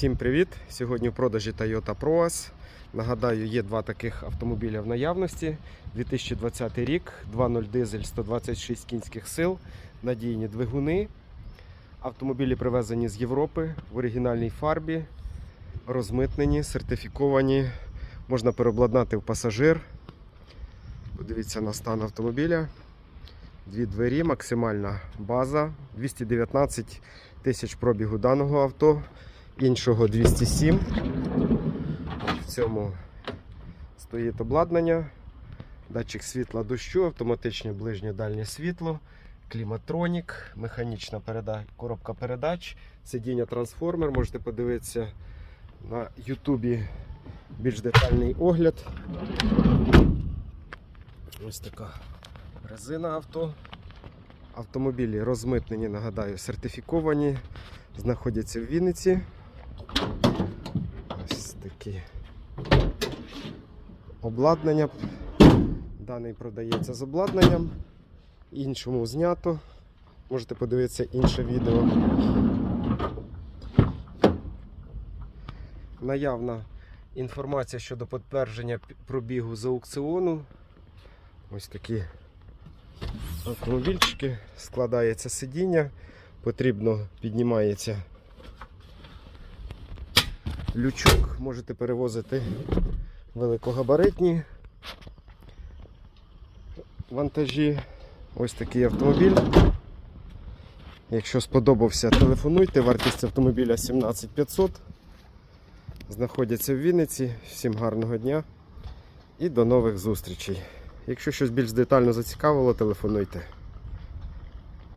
Всім привіт! Сьогодні в продажі Toyota Proas. Нагадаю, є два таких автомобіля в наявності. 2020 рік, 2.0 дизель 126 кінських сил, надійні двигуни. Автомобілі привезені з Європи в оригінальній фарбі, розмитнені, сертифіковані. Можна переобладнати в пасажир. Подивіться на стан автомобіля. Дві двері, максимальна база, 219 тисяч пробігу даного авто іншого 207. В цьому стоїть обладнання, датчик світла дощу, автоматичне ближнє дальнє світло, кліматронік, механічна переда... коробка передач, сидіння трансформер. Можете подивитися на Ютубі більш детальний огляд. Ось така резина авто. Автомобілі розмитнені, нагадаю, сертифіковані, знаходяться в Вінниці. Такі обладнання. Даний продається з обладнанням. Іншому знято. Можете подивитися інше відео. Наявна інформація щодо підтвердження пробігу з аукціону. Ось такі автомобільчики. Складається сидіння. Потрібно піднімається лючок, можете перевозити великогабаритні вантажі. Ось такий автомобіль. Якщо сподобався, телефонуйте. Вартість автомобіля 17500. Знаходяться в Вінниці. Всім гарного дня і до нових зустрічей. Якщо щось більш детально зацікавило, телефонуйте.